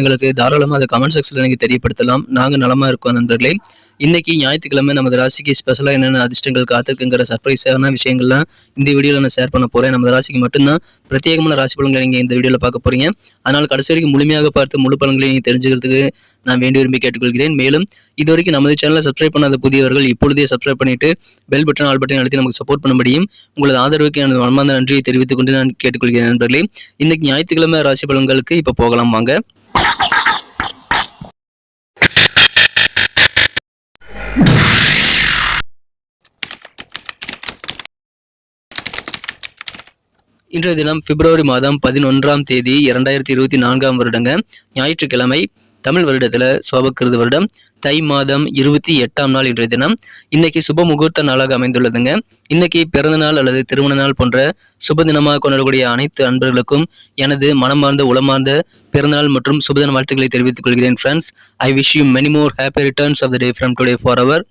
எங்களுக்கு தாராளமாக அதை கமெண்ட் செக்ஷனில் நீங்கள் தெரியப்படுத்தலாம். நாங்கள் நலமாக இருக்கோம் நண்பர்களே. இன்னைக்கு ஞாயிற்றுக்கிழமை நமது ராசிக்கு ஸ்பெஷலாக என்னென்ன அதிர்ஷ்டங்கள் காத்திருக்குங்கிற சர்ப்ரைஸான விஷயங்கள்லாம் இந்த வீடியோவில் நான் ஷேர் பண்ண போகிறேன் நமது ராசிக்கு மட்டும்தான் பிரத்யேகமான ராசி பலன்களை நீங்கள் இந்த வீடியோவில் பார்க்க போகிறீங்க அதனால் கடைசி வரைக்கும் முழுமையாக பார்த்து முழு பலன்களை நீங்கள் தெரிஞ்சுக்கிறதுக்கு நான் வேண்டி விரும்பி கேட்டுக்கொள்கிறேன். மேலும் இது வரைக்கும் நமது சேனலை சப்ஸ்கிரைப் பண்ணாத புதியவர்கள் இப்பொழுதே சப்ஸ்கிரைப் பண்ணிட்டு பெல் பட்டன் ஆல் பட்டன் அழுத்தி நமக்கு சப்போர்ட் பண்ணும்படியும் உங்களது ஆதரவுக்கு எனது மனமார்ந்த நன்றியை தெரிவித்துக் கொண்டு நான் கேட்டுக்கொள்கிறேன் நண்பர்களே. இன்னைக்கு ஞாயிற்றுக்கிழமை ராசி பலன்களுக்கு இப்போ போகலாம் வாங்க. இன்றைய தினம் பிப்ரவரி மாதம் பதினொன்றாம் தேதி இரண்டாயிரத்தி இருபத்தி நான்காம் வருடங்க. ஞாயிற்றுக்கிழமை தமிழ் வருடத்தில் சோபக்கிருது வருடம் தை மாதம் இருபத்தி எட்டாம் நாள் இன்றைய தினம். இன்னைக்கு சுப முகூர்த்த நாளாக அமைந்துள்ளதுங்க. இன்னைக்கு பிறந்த நாள் அல்லது திருமண நாள் போன்ற சுப தினமாக கொண்டாடக்கூடிய அனைத்து அன்பர்களுக்கும் எனது மனமார்ந்த உளமார்ந்த பிறந்தநாள் மற்றும் சுபதின வாழ்த்துக்களை தெரிவித்துக் கொள்கிறேன் friends I wish you many more happy returns of the day from today for our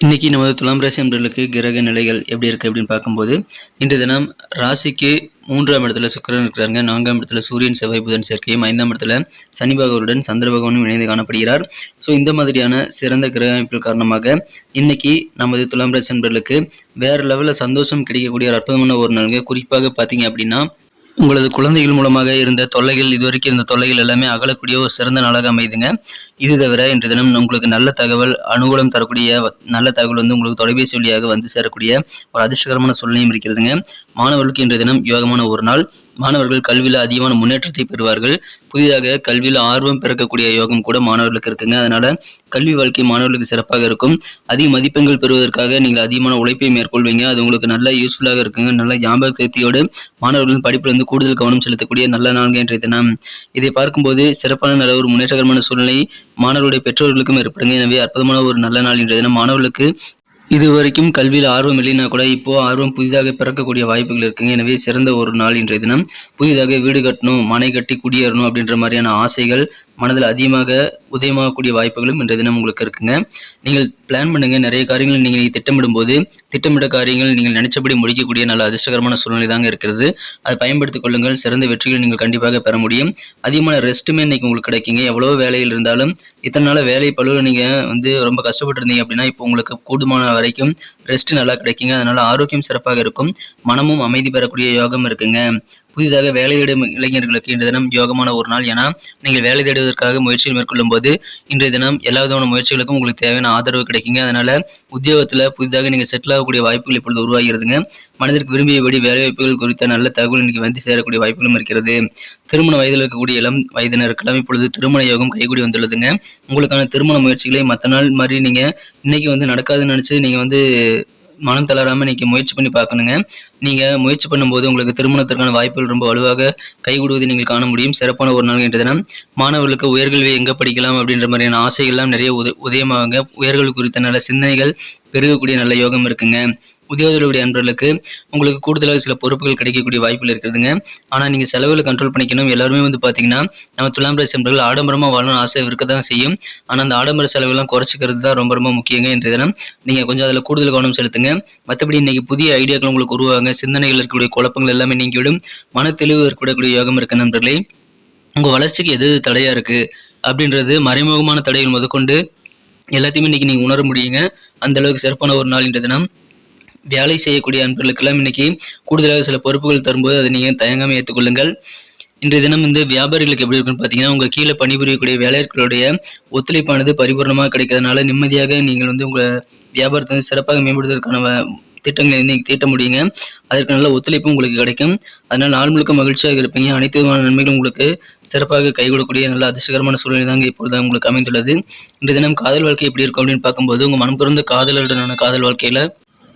இன்றைக்கி நமது துலாம் ராசி அன்பர்களுக்கு கிரக நிலைகள் எப்படி இருக்குது அப்படின்னு பார்க்கும்போது இன்று தினம் ராசிக்கு மூன்றாம் இடத்துல சுக்கரன் இருக்கிறாங்க நான்காம் இடத்துல சூரியன் செவ்வாய் புதன் சேர்க்கையும் ஐந்தாம் இடத்துல சனி பகவானுடன் சந்திர பகவானும் இணைந்து காணப்படுகிறார். ஸோ இந்த மாதிரியான சிறந்த கிரக அமைப்பு காரணமாக இன்னைக்கு நமது துலாம் ராசி அன்பர்களுக்கு வேற லெவலில் சந்தோஷம் கிடைக்கக்கூடிய ஒரு அற்புதமான ஒரு நாளுங்க. குறிப்பாக பார்த்தீங்க அப்படின்னா உங்களது குழந்தைகள் மூலமாக இருந்த தொல்லைகள் இதுவரைக்கும் இருந்த தொல்லைகள் எல்லாமே அகலக்கூடிய ஒரு சிறந்த நாளாக அமைதுங்க. இது தவிர இன்று தினம் உங்களுக்கு நல்ல தகவல் அனுகூலம் தரக்கூடிய நல்ல தகவல் வந்து உங்களுக்கு தொலைபேசி வழியாக வந்து சேரக்கூடிய ஒரு அதிர்ஷ்டகரமான சூழ்நிலையும் இருக்கிறதுங்க. மாணவர்களுக்கு இன்றைய தினம் யோகமான ஒரு நாள். மாணவர்கள் கல்வியில் அதிகமான முன்னேற்றத்தை பெறுவார்கள். புதிதாக கல்வியில் ஆர்வம் பிறக்கக்கூடிய யோகம் கூட மாணவர்களுக்கு இருக்குங்க. அதனால கல்வி வாழ்க்கை மாணவர்களுக்கு சிறப்பாக இருக்கும். அதிக மதிப்பெண்கள் பெறுவதற்காக நீங்கள் அதிகமான உழைப்பை மேற்கொள்வீங்க. அது உங்களுக்கு நல்ல யூஸ்ஃபுல்லாக இருக்குங்க. நல்ல ஞாபகத்தையோடு மாணவர்களின் படிப்பில் வந்து கூடுதல் கவனம் செலுத்தக்கூடிய நல்ல நான்கு இன்றைய தினம். இதை பார்க்கும்போது சிறப்பான நல்ல ஒரு முன்னேற்றகரமான சூழ்நிலை மாணவர்களுடைய பெற்றோர்களுக்கும் ஏற்படுங்க. எனவே அற்புதமான ஒரு நல்ல நாள் இன்றைய தினம். மாணவர்களுக்கு இது வரைக்கும் கல்வியில் ஆர்வம் இல்லைன்னா கூட இப்போ ஆர்வம் புதிதாக பிறக்கக்கூடிய வாய்ப்புகள் இருக்குங்க. எனவே சிறந்த ஒரு நாள் இன்றைய தினம். புதிதாக வீடு கட்டணும் மனை கட்டி குடியேறணும் அப்படின்ற மாதிரியான ஆசைகள் மனதில் அதிகமாக உதயமாகக்கூடிய வாய்ப்புகளும் இன்றைய தினம் உங்களுக்கு இருக்குங்க. நீங்கள் பிளான் பண்ணுங்க. நிறைய காரியங்கள் நீங்கள் திட்டமிடும் போது திட்டமிட்ட காரியங்கள் நீங்கள் நினைச்சபடி முடிக்கக்கூடிய நல்ல அதிர்ஷ்டகரமான சூழ்நிலை தாங்க இருக்கிறது. அதை பயன்படுத்திக் கொள்ளுங்கள். சிறந்த வெற்றிகள் நீங்கள் கண்டிப்பாக பெற முடியும். அதிகமான ரெஸ்ட்டுமே இன்னைக்கு உங்களுக்கு கிடைக்குங்க. எவ்வளோ வேலையில் இருந்தாலும் இத்தனை நாள் வேலை பழுவில் நீங்கள் வந்து ரொம்ப கஷ்டப்பட்டு இருந்தீங்க அப்படின்னா இப்போ உங்களுக்கு கூடுமான வரைக்கும் ரெஸ்ட் நல்லா கிடைக்குங்க. அதனால ஆரோக்கியம் சிறப்பாக இருக்கும். மனமும் அமைதி பெறக்கூடிய யோகம் இருக்குங்க. புதிதாக வேலை தேடும் இளைஞர்களுக்கு இன்றைய தினம் யோகமான ஒரு நாள். என நீங்கள் வேலை தேடுவதற்காக முயற்சிகள் மேற்கொள்ளும் போது இன்றைய தினம் எல்லா விதமான முயற்சிகளுக்கும் உங்களுக்கு தேவையான ஆதரவு கிடைக்குங்க. அதனால உத்தியோகத்தில் புதிதாக நீங்கள் செட்டில் ஆகக்கூடிய வாய்ப்புகள் இப்பொழுது உருவாகிறதுங்க மனதிற்கு விரும்பியபடி வேலை வாய்ப்புகள் குறித்த நல்ல தகவல் இன்னைக்கு வந்து சேரக்கூடிய வாய்ப்புகளும் இருக்கிறது. திருமண வயதில் இருக்கக்கூடிய இளம் வயதினருக்கெல்லாம் இப்பொழுது திருமண யோகம் கைகூடி வந்துள்ளதுங்க. உங்களுக்கான திருமண முயற்சிகளை மற்ற நாள் மாதிரி நீங்கள் இன்னைக்கு வந்து நடக்காதுன்னு நினச்சி நீங்கள் வந்து மனம் தளராமல் இன்னைக்கு முயற்சி பண்ணி பார்க்கணுங்க. நீங்கள் முயற்சி பண்ணும்போது உங்களுக்கு திருமணத்திற்கான வாய்ப்புகள் ரொம்ப வலுவாக கைகூடுவதை நீங்கள் காண முடியும். சிறப்பான ஒரு நாள் என்ற தினம். மாணவர்களுக்கு உயர்கல்வி எங்கே படிக்கலாம் அப்படின்ற மாதிரியான ஆசைகள்லாம் நிறைய உத உதயமாகுங்க. உயர்கல்வி குறித்த நல்ல சிந்தனைகள் பெருகக்கூடிய நல்ல யோகம் இருக்குங்க. உத்தியோகர்களுடைய அன்பர்களுக்கு உங்களுக்கு கூடுதலாக சில பொறுப்புகள் கிடைக்கக்கூடிய வாய்ப்புகள் இருக்குதுங்க. ஆனால் நீங்கள் செலவுகளை கண்ட்ரோல் பண்ணிக்கணும். எல்லாருமே வந்து பார்த்தீங்கன்னா நம்ம துலாம் ராசி நண்பர்கள் ஆடம்பரமாக வாழணும் ஆசை இருக்க தான் செய்யும். ஆனால் அந்த ஆடம்பர செலவுலாம் குறைச்சிக்கிறது தான் ரொம்ப ரொம்ப முக்கியங்க என்ற தினம். நீங்கள் கொஞ்சம் அதில் கூடுதல் கவனம் செலுத்துங்க. மற்றபடி இன்னைக்கு புதிய ஐடியாக்கள் உங்களுக்கு உருவாங்க சிந்தனைகள் இருக்கக்கூடிய குழப்பங்கள் எல்லாமே நீங்கிவிடும். மன தெளிவு இருக்கக்கூடிய யோகம் இருக்க நண்பர்களே. உங்கள் வளர்ச்சிக்கு எது தடையாக இருக்குது அப்படின்றது மறைமுகமான தடைகள் முதற்கொண்டு எல்லாத்தையுமே இன்னைக்கு நீங்கள் உணர முடியுங்க. அந்த அளவுக்கு சிறப்பான ஒரு நாள் இன்றைய தினம். வேலை செய்யக்கூடிய அன்பர்களுக்கெல்லாம் இன்னைக்கு கூடுதலாக சில பொறுப்புகள் தரும்போது அதை நீங்கள் தயங்காமல் ஏற்றுக்கொள்ளுங்கள். இன்றைய தினம் வந்து வியாபாரிகளுக்கு எப்படி இருக்குன்னு பார்த்தீங்கன்னா உங்கள் கீழே பணிபுரியக்கூடிய வேலையாட்களுடைய ஒத்துழைப்பானது பரிபூர்ணமாக கிடைக்கிறதுனால நிம்மதியாக நீங்கள் வந்து உங்கள் வியாபாரத்தை வந்து சிறப்பாக மேம்படுத்துவதற்கான திட்டங்களை வந்து நீங்கள் தீட்ட முடியுங்க. அதற்கு நல்ல ஒத்துழைப்பும் உங்களுக்கு கிடைக்கும். அதனால் நாள் முழுக்க மகிழ்ச்சியாக இருப்பீங்க. அனைத்து விதமான நன்மைகளும் உங்களுக்கு சிறப்பாக கை கொடுக்கக்கூடிய நல்ல அதிர்ஷ்டகரமான சூழ்நிலை தாங்க இப்பொழுது உங்களுக்கு அமைந்துள்ளது. இன்றைய தினம் காதல் வாழ்க்கை எப்படி இருக்கும் அப்படின்னு பார்க்கும்போது உங்கள் மனம் பிறந்த காதலருடனான காதல் வாழ்க்கையில்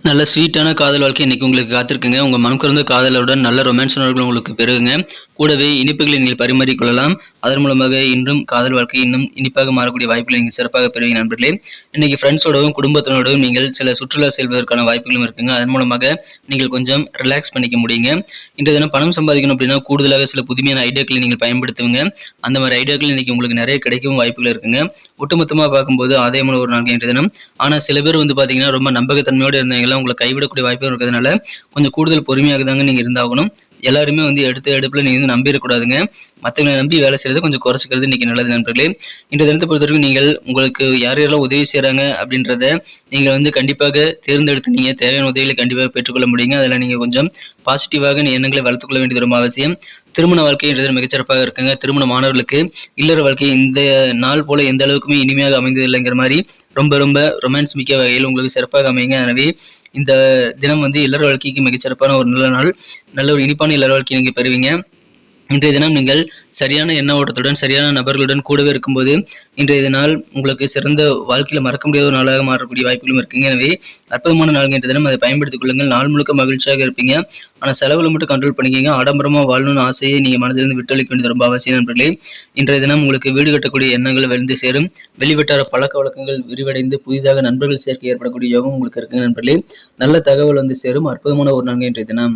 நல்ல ஸ்வீட்டான காதல் வாழ்க்கை இன்றைக்கி உங்களுக்கு காத்திருக்குங்க. உங்கள் மனம் பிறந்த காதலருடன் நல்ல ரொமான்ஸ் உணர்வுகள் உங்களுக்கு பெருகுங்க. கூடவே இனிப்புகளை நீங்கள் பரிமாறிக்கொள்ளலாம் அதன் மூலமாக இன்னும் காதல் வாழ்க்கை இன்னும் இனிப்பாக மாறக்கூடிய வாய்ப்புகளை நீங்கள் சிறப்பாக பெறுவீங்க நண்பர்களே. இன்னைக்கு ஃப்ரெண்ட்ஸோடவும் குடும்பத்தினோடவும் நீங்கள் சில சுற்றுலா செல்வதற்கான வாய்ப்புகளும் இருக்குங்க. அதன் மூலமாக நீங்கள் கொஞ்சம் ரிலாக்ஸ் பண்ணிக்க முடியுங்க. இன்றைய தினம் பணம் சம்பாதிக்கணும் அப்படின்னா கூடுதலாக சில புதுமையான ஐடியாக்களை நீங்கள் பயன்படுத்துவீங்க. அந்த மாதிரி ஐடியாக்கள் இன்னைக்கு உங்களுக்கு நிறைய கிடைக்கும் வாய்ப்புகள் இருக்குங்க. ஒட்டுமொத்தமாக பார்க்கும்போது ஆதாயமான ஒரு நாள் இன்றைய தினம். ஆனால் சில பேர் வந்து பார்த்தீங்கன்னா ரொம்ப நம்பகத்தன்மையோடு இருந்தவங்களாம் உங்களை கைவிடக்கூடிய வாய்ப்பு இருக்கிறதுனால கொஞ்சம் கூடுதல் பொறுமையாக தாங்க நீங்கள் இருந்தாகணும். எல்லாருமே வந்து எடுத்த எடுப்பில் நீங்கள் வந்து நம்பிடக்கூடாதுங்க. மற்றவங்களை நம்பி வேலை செய்கிறது கொஞ்சம் குறைச்சிக்கிறது இன்னைக்கு நல்லது நண்பர்களே. இந்த தினத்தை பொறுத்த வரைக்கும் நீங்கள் உங்களுக்கு யார் யாரெல்லாம் உதவி செய்கிறாங்க அப்படின்றத நீங்கள் வந்து கண்டிப்பாக தேர்ந்தெடுத்து நீங்கள் தேவையான உதவிகளை கண்டிப்பாக பெற்றுக்கொள்ள முடியுங்க. அதில் நீங்கள் கொஞ்சம் பாசிட்டிவாக எண்ணங்களை வளர்த்துக்கொள்ள வேண்டியது ரொம்ப அவசியம். திருமண வாழ்க்கைன்றது மிகச்சிறப்பாக இருக்குங்க. திருமண மாணவர்களுக்கு இல்லற வாழ்க்கை இந்த நாள் போல எந்த அளவுக்குமே இனிமையாக அமைந்தது இல்லைங்கிற மாதிரி ரொம்ப ரொம்ப ரொமான்ஸ் மிக்க வகையில் உங்களுக்கு சிறப்பாக அமைங்க எனவே இந்த தினம் வந்து இல்லற வாழ்க்கைக்கு மிகச்சிறப்பான ஒரு நல்ல நாள். நல்ல ஒரு இனிப்பான இல்லற வாழ்க்கையை நீங்கள் பெறுவீங்க. இன்றைய தினம் நீங்கள் சரியான எண்ண ஓட்டத்துடன் சரியான நபர்களுடன் கூடவே இருக்கும்போது இன்றைய நாள் உங்களுக்கு சிறந்த வாழ்க்கையில் மறக்க முடியாத ஒரு நாளாக மாறக்கூடிய வாய்ப்புகளும் இருக்குங்க எனவே அற்புதமான நாள் இன்றைய தினம். அதை பயன்படுத்திக் கொள்ளுங்கள். நாள் முழுக்க மகிழ்ச்சியாக இருப்பீங்க. ஆனால் செலவுல மட்டும் கண்ட்ரோல் பண்ணிக்கிங்க. ஆடம்பரமாக வாழணும்னு ஆசையை நீங்கள் மனதிலிருந்து விட்டளிக்க வேண்டியது ரொம்ப அவசியம் நண்பர்களே. இன்றைய தினம் உங்களுக்கு வீடு கட்டக்கூடிய எண்ணங்கள் விழுந்து சேரும். வெளிவட்டார பழக்க வழக்கங்கள் விரிவடைந்து புதிதாக நண்பர்கள் சேர்க்கை ஏற்படக்கூடிய யோகம் உங்களுக்கு இருக்குங்க நண்பர்களே. நல்ல தகவல் வந்து சேரும். அற்புதமான ஒரு நாள் இன்றைய தினம்.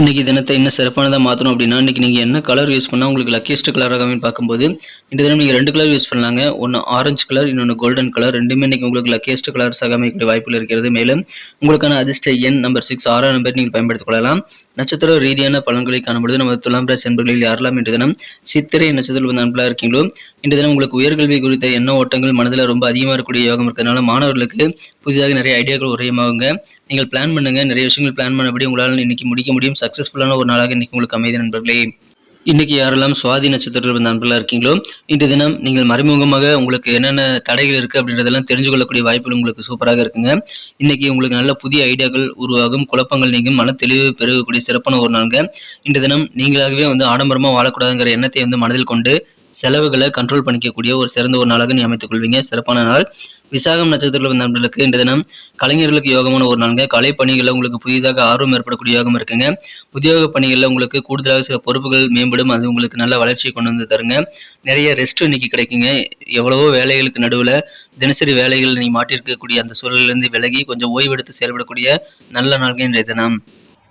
இன்றைக்கி தினத்தை இன்னும் சிறப்பானதாக மாற்றணும் அப்படின்னா இன்னைக்கு நீங்கள் என்ன கலர் யூஸ் பண்ணால் உங்களுக்கு லக்கியஸ்ட் கலராகவே பார்க்கும்போது இந்த தினம் நீங்கள் ரெண்டு கலர் யூஸ் பண்ணலாங்க. ஒன்று ஆரஞ்சு கலர் இன்னொன்று கோல்டன் கலர் ரெண்டுமே இன்னைக்கு உங்களுக்கு லக்கியஸ்ட் கலர்ஸாக அமைக்கக்கூடிய வாய்ப்பில் இருக்கிறது. மேலும் உங்களுக்கான அதிர்ஷ்ட எண் நம்பர் சிக்ஸ் ஆறாம் நம்பர் நீங்கள் பயன்படுத்திக் கொள்ளலாம். நட்சத்திர ரீதியான பலன்களை காணும்பொழுது நம்ம துலாம் ராசி என்பர்களில் யாரெல்லாம் இன்று தினம் சித்திரை நட்சத்திரம் நண்பர்களாக இருக்கீங்களோ இன்று தினம் உங்களுக்கு உயர்கல்வி குறித்த எண்ண ஓட்டங்கள் மனதில் ரொம்ப அதிகமாக இருக்கக்கூடிய யோகம் இருக்கிறதுனால மாணவர்களுக்கு புதிதாக நிறைய ஐடியாக்கள் உரையமாகுங்க நீங்கள் பிளான் பண்ணுங்க. நிறைய விஷயங்கள் பிளான் பண்ணபடி உங்களால் இன்னைக்கு முடிக்க முடியும். சக்ஸஸ்ஃபுல்லான ஒரு நாளாக இன்னைக்கு உங்களுக்கு அமைதி நண்பர்களே. இன்னைக்கு யாரெல்லாம் சுவாதி நட்சத்திரத்தில் நண்பர்களாக இருக்கீங்களோ இன்று தினம் நீங்கள் மறைமுகமாக உங்களுக்கு என்னென்ன தடைகள் இருக்குது அப்படின்றதெல்லாம் தெரிஞ்சு கொள்ளக்கூடிய வாய்ப்புகள் உங்களுக்கு சூப்பராக இருக்குங்க. இன்னைக்கு உங்களுக்கு நல்ல புதிய ஐடியாக்கள் உருவாகும். குழப்பங்கள் நீங்கும். மன தெளிவு பெருகக்கூடிய சிறப்பான ஒரு நாளுங்க. இன்று தினம் நீங்களாகவே வந்து ஆடம்பரமாக வாழக்கூடாதுங்கிற எண்ணத்தை வந்து மனதில் கொண்டு செலவுகளை கண்ட்ரோல் பண்ணிக்கக்கூடிய ஒரு சிறந்த ஒரு நாளாக நீ அமைத்துக் கொள்வீங்க. சிறப்பான நாள். விசாகம் நட்சத்திரத்தில் நண்பர்களுக்கு இந்த தினம் கலைஞர்களுக்கு யோகமான ஒரு நாளுங்க. கலை பணிகளில் உங்களுக்கு புதிதாக ஆர்வம் ஏற்படக்கூடிய யோகம் இருக்குங்க. உத்தியோக பணிகளில் உங்களுக்கு கூடுதலாக சில பொறுப்புகள் மேம்படும். அது உங்களுக்கு நல்ல வளர்ச்சியை கொண்டு வந்து தருங்க. நிறைய ரெஸ்ட் இன்னைக்கு கிடைக்குங்க. எவ்வளவோ வேலைகளுக்கு நடுவில் தினசரி வேலைகள் நீ மாட்டிருக்கக்கூடிய அந்த சூழலிலிருந்து விலகி கொஞ்சம் ஓய்வெடுத்து செயல்படக்கூடிய நல்ல நாள்கள் இன்றைய தினம்.